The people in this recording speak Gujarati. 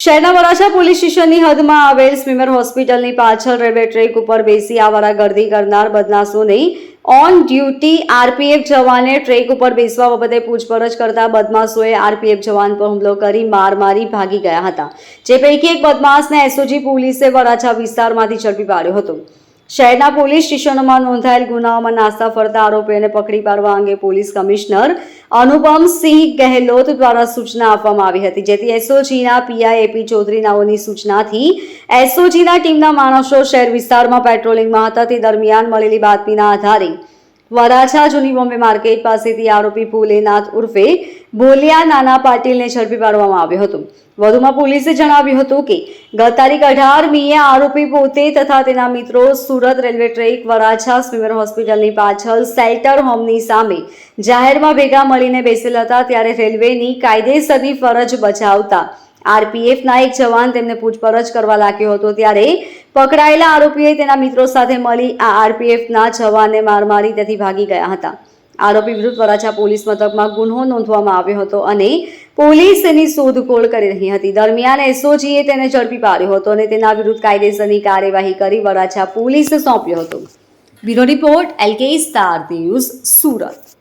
શહેરના વરાછા પોલીસ સ્ટેશનની હદમાં આવેલ સ્વિમર હોસ્પિટલની પાછળ રેલવે ટ્રેક ઉપર બેસી આવારા ગર્દી કરનાર બદમાશોને ઓન ડ્યુટી આરપીએફ જવાને ટ્રેક ઉપર બેસવા બાબતે પૂછપરછ કરતા બદમાશોએ આરપીએફ જવાન પર હુમલો કરી માર મારી ભાગી ગયા હતા. જે પૈકી એક બદમાશને એસઓજી પોલીસે વરાછા વિસ્તારમાંથી ઝડપી પાડ્યો હતો. શહેરના પોલીસ સ્ટેશનોમાં નોંધાયેલ ગુનાઓમાં નાસ્તા ફરતા આરોપીઓને પકડી પાડવા અંગે પોલીસ કમિશનર અનુપમસિંહ ગહેલોત દ્વારા સૂચના આપવામાં આવી હતી, જેથી એસઓજીના પીઆઈ એપી ચૌધરી નાઓની સૂચનાથી એસઓજીના ટીમના માણસો શહેર વિસ્તારમાં પેટ્રોલિંગમાં હતા. તે દરમિયાન મળેલી બાતમીના આધારે વરાછા જૂની બોમ્બે માર્કેટ પાસેથી આરોપી ભોલેનાથ ઉર્ફે ભોલિયા નાના પાટીલને ઝડપી પાડવામાં આવ્યો હતો. વધુમાં પોલીસે જણાવ્યું હતું કે, ગત તારીખ અઢાર મીએ આરોપી પોતે તથા તેના મિત્રો Surat railway track Varachha SMIMER હોસ્પિટલની પાછળ સેલ્ટર હોમની સામે જાહેરમાં ભેગા મળીને બેસેલ હતા ત્યારે રેલવેની કાયદેસરની ફરજ બજાવતા આરપીએફના એક જવાન તેમને પૂછપરછ કરવા લાગ્યો હતો ત્યારે પકડાયેલા આરોપીએ તેના મિત્રો સાથે મળી આ આરપીએફના જવાનને માર મારી ત્યાંથી ભાગી ગયા હતા. આરોપી વિરુદ્ધ વરાછા પોલીસ મથકમાં ગુન્હો નોંધવામાં આવ્યો હતો અને પોલીસ તેની શોધખોળ કરી રહી હતી. દરમિયાન એસઓજીએ તેને ઝડપી પાડ્યો હતો અને તેના વિરુદ્ધ કાયદેસરની કાર્યવાહી કરી વરાછા પોલીસને સોંપ્યો હતો. Bureau report, LK star news, Surat.